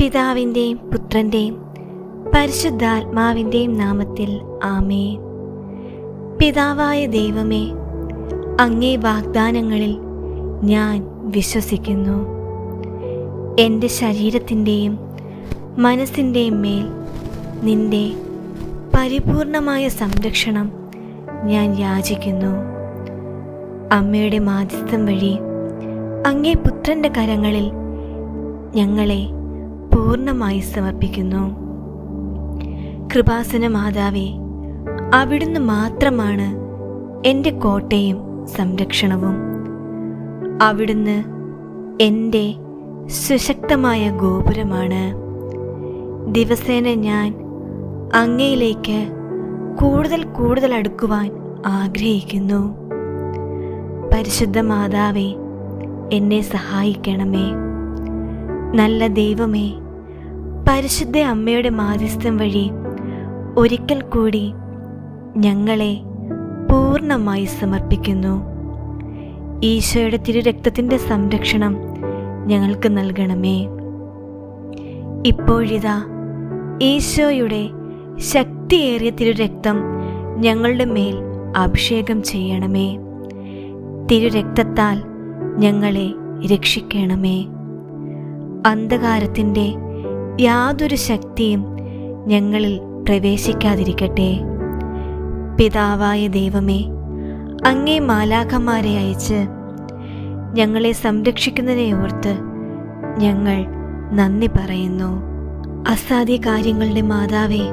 പിതാവിന്റെയും പുത്രന്റെയും പരിശുദ്ധാത്മാവിന്റെയും നാമത്തിൽ ആമേ പിതാവായ ദൈവമേ അങ്ങേ വാഗ്ദാനങ്ങളിൽ ഞാൻ വിശ്വസിക്കുന്നു. എന്റെ ശരീരത്തിന്റെയും മനസ്സിന്റെയും മേൽ നിന്റെ പരിപൂർണമായ സംരക്ഷണം ഞാൻ യാചിക്കുന്നു. അമ്മയുടെ മാധ്യസ്ഥം വഴി അങ്ങേ പുത്രന്റെ കരങ്ങളിൽ ഞങ്ങളെ പൂർണമായി സമർപ്പിക്കുന്നു. കൃപാസന മാതാവേ അവിടുന്ന് മാത്രമാണ് എന്റെ കോട്ടയും സംരക്ഷണവും. അവിടുന്ന് എന്റെ സുശക്തമായ ഗോപുരമാണ്. ദിവസേന ഞാൻ അങ്ങയിലേക്ക് കൂടുതൽ കൂടുതൽ അടുക്കുവാൻ ആഗ്രഹിക്കുന്നു. പരിശുദ്ധ മാതാവേ എന്നെ സഹായിക്കണമേ. നല്ല ദൈവമേ പരിശുദ്ധ അമ്മയുടെ മാധ്യസ്ഥം വഴി ഒരിക്കൽ കൂടി ഞങ്ങളെ പൂർണമായി സമർപ്പിക്കുന്നു. ഈശോയുടെ തിരുരക്തത്തിന്റെ സംരക്ഷണം ഞങ്ങൾക്ക് നൽകണമേ. ഇപ്പോഴിതാ ഈശോയുടെ ശക്തിയേറിയ തിരുരക്തം ഞങ്ങളുടെ മേൽ അഭിഷേകം ചെയ്യണമേ. തിരുരക്തത്താൽ ഞങ്ങളെ രക്ഷിക്കണമേ. അന്ധകാരത്തിന്റെ യാതൊരു ശക്തിയും ഞങ്ങളിൽ പ്രവേശിക്കാതിരിക്കട്ടെ. പിതാവായ ദൈവമേ അങ്ങേ മാലാഖമാരെ അയച്ച് ഞങ്ങളെ സംരക്ഷിക്കുന്നതിനെ ഓർത്ത് ഞങ്ങൾ നന്ദി പറയുന്നു. അസാധ്യ കാര്യങ്ങളുടെ മാതാവേ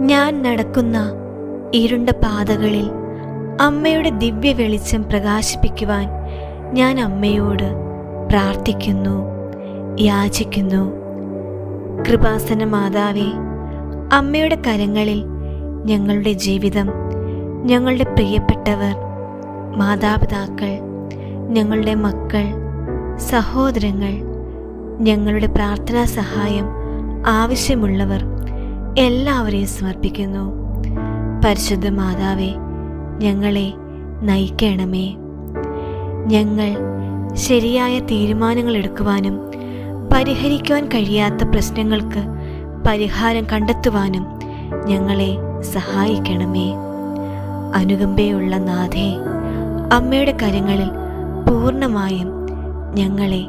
ഞാൻ നടക്കുന്ന ഇരുണ്ട പാതകളിൽ അമ്മയുടെ ദിവ്യ വെളിച്ചം പ്രകാശിപ്പിക്കുവാൻ ഞാൻ അമ്മയോട് പ്രാർത്ഥിക്കുന്നു. യാചിക്കുന്നു. കൃപാസന മാതാവേ അമ്മയുടെ കരങ്ങളിൽ ഞങ്ങളുടെ ജീവിതം ഞങ്ങളുടെ പ്രിയപ്പെട്ടവർ മാതാപിതാക്കൾ ഞങ്ങളുടെ മക്കൾ സഹോദരങ്ങൾ ഞങ്ങളുടെ പ്രാർത്ഥനാ സഹായം ആവശ്യമുള്ളവർ എല്ലാവരെയും സമർപ്പിക്കുന്നു. പരിശുദ്ധ മാതാവേ ഞങ്ങളെ നയിക്കണമേ. ഞങ്ങൾ ശരിയായ തീരുമാനങ്ങൾ എടുക്കുവാനും പരിഹരിക്കുവാൻ കഴിയാത്ത പ്രശ്നങ്ങൾക്ക് പരിഹാരം കണ്ടെത്തുവാനും ഞങ്ങളെ സഹായിക്കണമേ. അനുകമ്പയുള്ള നാഥേ അമ്മയുടെ കരങ്ങളിൽ പൂർണമായും ഞങ്ങളെ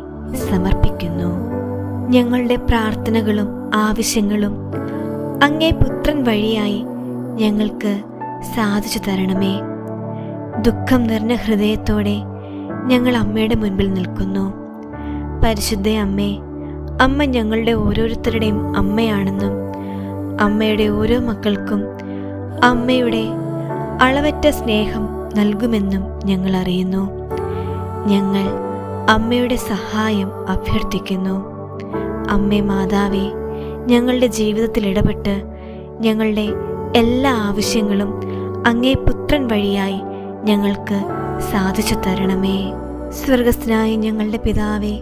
സമർപ്പിക്കുന്നു. ഞങ്ങളുടെ പ്രാർത്ഥനകളും ആവശ്യങ്ങളും അങ്ങേ പുത്രൻ വഴിയായി ഞങ്ങൾക്ക് സാധിച്ചു തരണമേ. ദുഃഖം നിറഞ്ഞ ഹൃദയത്തോടെ ഞങ്ങൾ അമ്മയുടെ മുൻപിൽ നിൽക്കുന്നു. പരിശുദ്ധ അമ്മേ അമ്മ ഞങ്ങളുടെ ഓരോരുത്തരുടെയും അമ്മയാണെന്നും അമ്മയുടെ ഓരോ മക്കൾക്കും അമ്മയുടെ അളവറ്റ സ്നേഹം നൽകുമെന്നും ഞങ്ങൾ അറിയുന്നു. ഞങ്ങൾ അമ്മയുടെ സഹായം അഭ്യർത്ഥിക്കുന്നു. അമ്മേ മാതാവേ ഞങ്ങളുടെ ജീവിതത്തിൽ ഇടപെട്ട് ഞങ്ങളുടെ എല്ലാ ആവശ്യങ്ങളും അങ്ങേ പുത്രൻ വഴിയായി ഞങ്ങൾക്ക് സാധിച്ചു തരണമേ. സ്വർഗസ്ഥനായ ഞങ്ങളുടെ പിതാവേ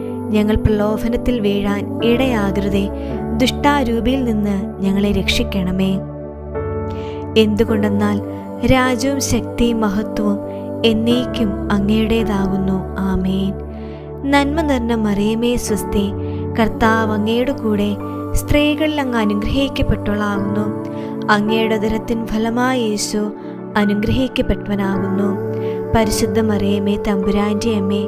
ഞങ്ങൾ പ്രലോഭനത്തിൽ വീഴാൻ ഇടയാകരുതേ. ദുഷ്ടാരൂപിയിൽ നിന്ന് ഞങ്ങളെ രക്ഷിക്കണമേ. എന്തുകൊണ്ടെന്നാൽ രാജ്യവും ശക്തിയും മഹത്വവും എന്നേക്കും അങ്ങയുടേതാകുന്നു. ആമേൻ. നന്മ നിറഞ്ഞ മറിയമേ സ്വസ്തി. കർത്താവ് അങ്ങയുടെ കൂടെ സ്ത്രീകളിൽ അങ്ങ് അനുഗ്രഹിക്കപ്പെട്ടവളാകുന്നു. അങ്ങയുടെ ദരത്തിൻ ഫലമായ യേശു അനുഗ്രഹിക്കപ്പെട്ടവനാകുന്നു. പരിശുദ്ധ മറിയമേ തമ്പുരാന്റെ അമ്മേ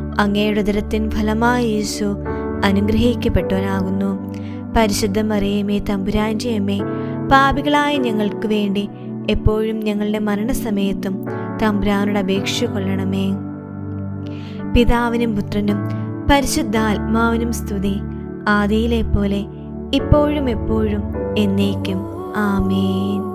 അങ്ങയുടെ ഉദരത്തിൻ ഫലമായ യേശു അനുഗ്രഹിക്കപ്പെട്ടവനാകുന്നു. പരിശുദ്ധ മറിയമ്മേ തമ്പുരാന്റെ അമ്മേ പാപികളായ ഞങ്ങൾക്ക് വേണ്ടി എപ്പോഴും ഞങ്ങളുടെ മരണസമയത്തും തമ്പുരാനോട് അപേക്ഷ കൊള്ളണമേ. പിതാവിനും പുത്രനും പരിശുദ്ധാത്മാവിനും സ്തുതി ആദിയിലെ പോലെ ഇപ്പോഴും എപ്പോഴും എന്നേക്കും. ആമേൻ.